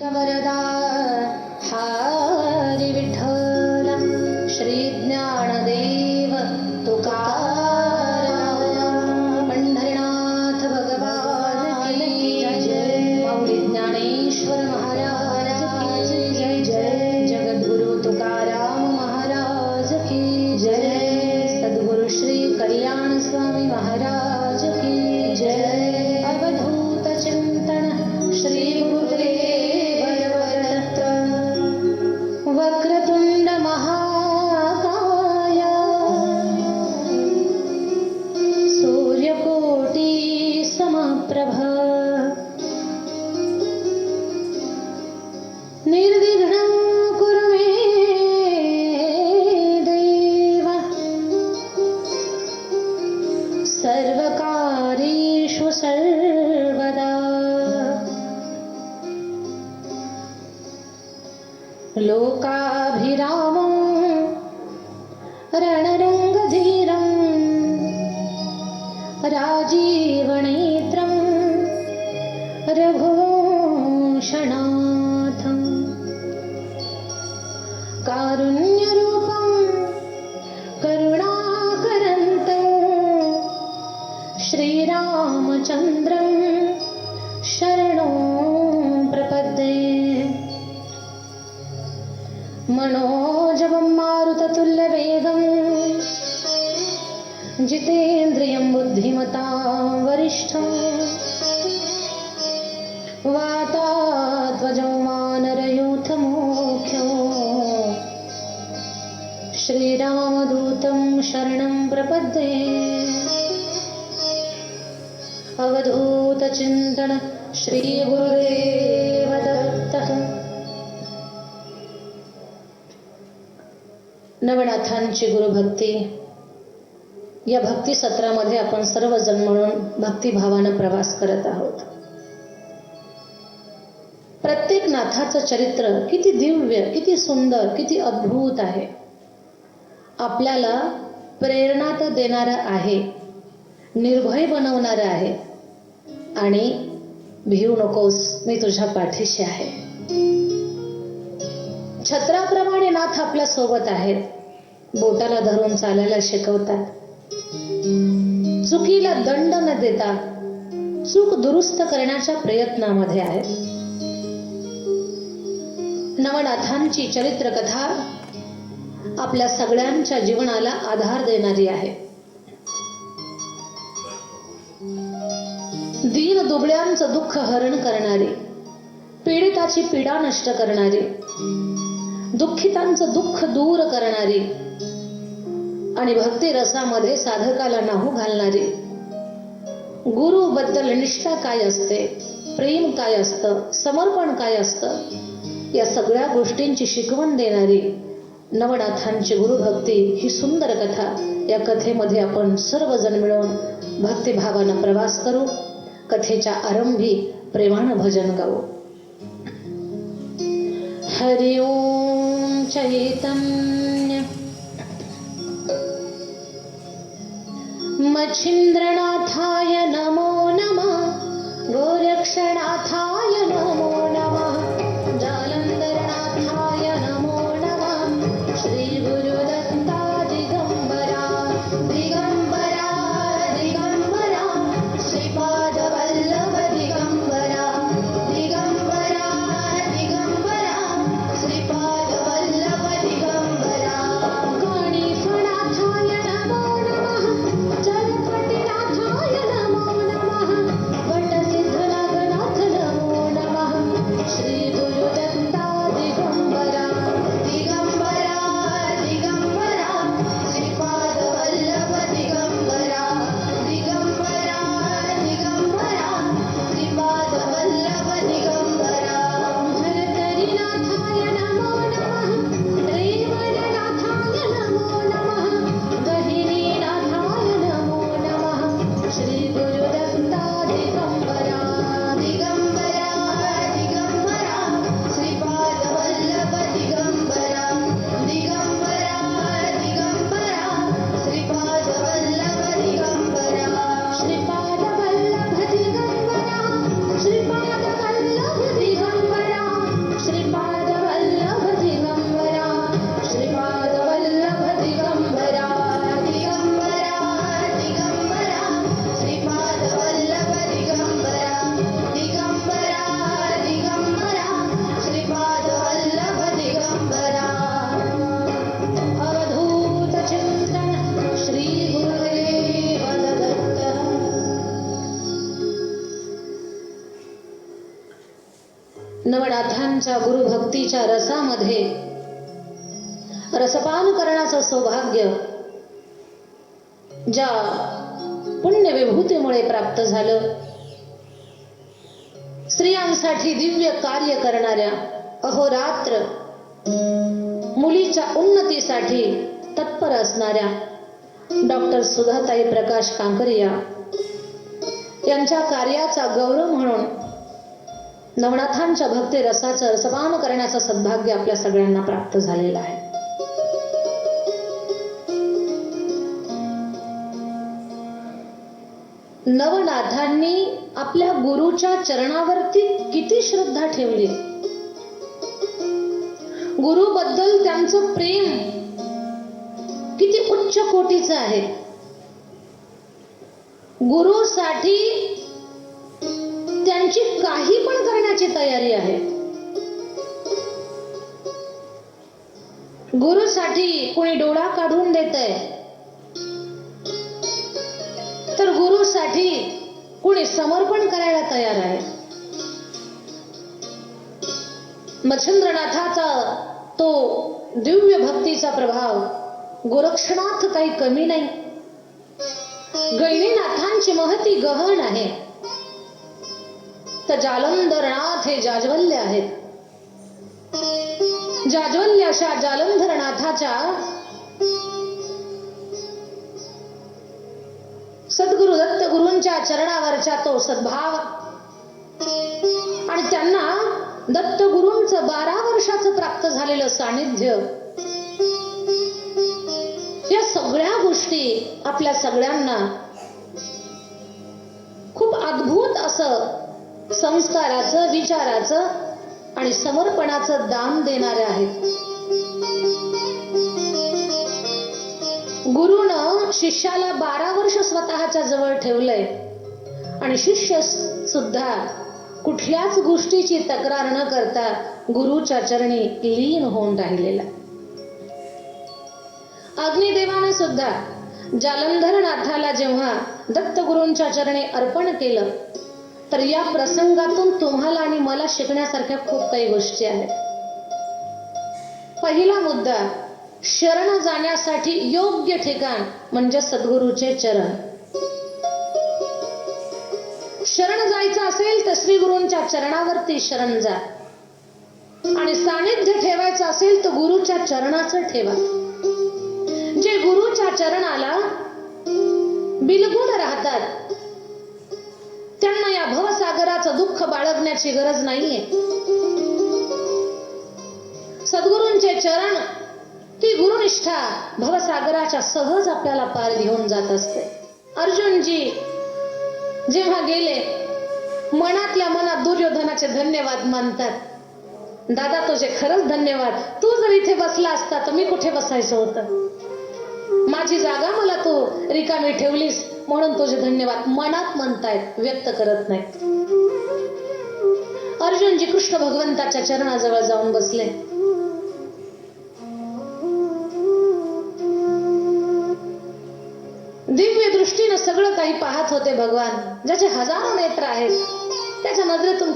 वरदा हारी विठ्ठल श्री ज्ञानदेव सर्वकारेषु सर्वदा। लोकाभिरामं रणरङ्गधीरं राजीवणे वरिष्ठं वाताध्वजं वानरयूथमुख्यो श्रीरामदूतं शरणं प्रपद्ये। अवधूतचिन्तन श्रीगुरुदेव दत्तः नवनाथांची गुरुभक्ती। या भक्ती सत्रामध्ये आपण सर्वजण म्हणून भक्तिभावानं प्रवास करत आहोत. प्रत्येक नाथाचं चरित्र किती दिव्य किती सुंदर किती अद्भुत आहे. आपल्याला प्रेरणा तर देणारं आहे निर्भय बनवणारं आहे. आणि भिवू नकोस मी तुझ्या पाठीशी आहे. छत्राप्रमाणे नाथ आपल्यासोबत आहेत. बोटाला धरून चालायला शिकवतात. चुकीला दंड न देता चूक दुरुस्त करण्याच्या प्रयत्नामध्ये आहे. नवनाथांची चरित्र कथा आपल्या सगळ्यांच्या जीवनाला आधार देणारी आहे. दीन दुबळ्यांचं दुःख हरण करणारी पीडिताची पीडा नष्ट करणारी दुःखितांचं दुःख दूर करणारी आणि भक्ती रसामध्ये साधकाला नाहू घालणारी. गुरु बद्दल निष्ठा काय असते? प्रेम काय असतं? समर्पण काय असतं? या सगळ्या गोष्टींची शिकवण देणारी नवनाथांची गुरुभक्ती ही सुंदर कथा. या कथेमध्ये आपण सर्वजण मिळून भक्तिभावानं प्रवास करू. कथेच्या आरंभी प्रेमानं भजन गाऊ. हरि ओम चैतन्य मच्छिन्द्रनाथाय नमो नमः। गोरक्षनाथाय नमो नमः नवनाथांच्या गुरुभक्तीच्या रसामध्ये. रसपान करण्याचं सौभाग्य ज्या पुण्य विभूतीमुळे प्राप्त झालं. स्त्रियांसाठी दिव्य कार्य करणाऱ्या अहोरात्र मुलीच्या उन्नतीसाठी तत्पर असणाऱ्या डॉक्टर सुधाताई प्रकाश कांकरिया यांच्या कार्याचा गौरव म्हणून नवनाथांच्या भक्ती रसाचं रसपान करण्याचं सद्भाग्य आपल्या सगळ्यांना प्राप्त झालेलं आहे. नवनाथांनी आपल्या गुरुच्या चरणावरती किती श्रद्धा ठेवली? गुरुबद्दल त्यांचं प्रेम किती उच्च कोटीचं आहे? गुरुसाठी त्यांची काही पण करण्याची तयारी आहे. गुरुसाठी कोणी डोळा काढून देत आहे तर गुरुसाठी कुणी समर्पण करायला तयार आहे. मच्छिंद्रनाथाचा तो दिव्य भक्तीचा प्रभाव गोरक्षणात काही कमी नाही. गैनीनाथांची महती गहन आहे. तर जालंधरनाथ हे जाज्वल्य आहेत. जाज्वल्य अशा जालंधरनाथाच्या सद्गुरु दत्त गुरूंच्या चरणावरच्या तो सद्भाव आणि त्यांना दत्त गुरूंच बारा वर्षाचं प्राप्त झालेलं सानिध्य. या सगळ्या गोष्टी आपल्या सगळ्यांना खूप अद्भुत असं संस्काराचं विचाराचं आणि समर्पणाचं दान देणारे आहेत. गुरुनं शिष्याला बारा वर्ष स्वतःच्या जवळ ठेवलंय. आणि शिष्य सुद्धा कुठल्याच गोष्टीची तक्रार न करता गुरुच्या चरणी लीन होऊन राहिलेला. अग्निदेवाने सुद्धा जालंधर नाथाला जेव्हा दत्तगुरूंच्या चरणी अर्पण केलं तर या प्रसंगातून तुम्हाला आणि मला शिकण्यासारख्या खूप काही गोष्टी आहेत. पहिला मुद्दा शरण जाण्यासाठी योग्य ठिकाण म्हणजे सद्गुरूचे चरण. शरण जायचं असेल तर श्री गुरूंच्या चरणावरती शरण जा. आणि सानिध्य ठेवायचं असेल तर गुरुच्या चरणाचं ठेवा. जे गुरुच्या चरणाला बिलगुण राहतात भवसागराचं दुःख बाळगण्याची गरज नाहीये. सद्गुरूंचे चरण ती गुरुनिष्ठा भवसागराच्या सहज आपल्याला पार घेऊन जात असते. अर्जुनजी जेव्हा गेले मनातल्या मनात दुर्योधनाचे धन्यवाद मानतात. दादा तुझे खरंच धन्यवाद. तू जर इथे बसला असता तर मी कुठे बसायचं होतं? माझी जागा मला तू रिकामी ठेवलीस. म्हणून तुझे धन्यवाद मनात म्हणतायत व्यक्त करत नाही अर्जुनजी कृष्ण भगवंताच्या चरणाजवळ जाऊन बसले. दिव्य दृष्टीनं सगळं काही पाहत होते भगवान. ज्याचे हजारो नेत्र आहेत त्याच्या नजरेतून काय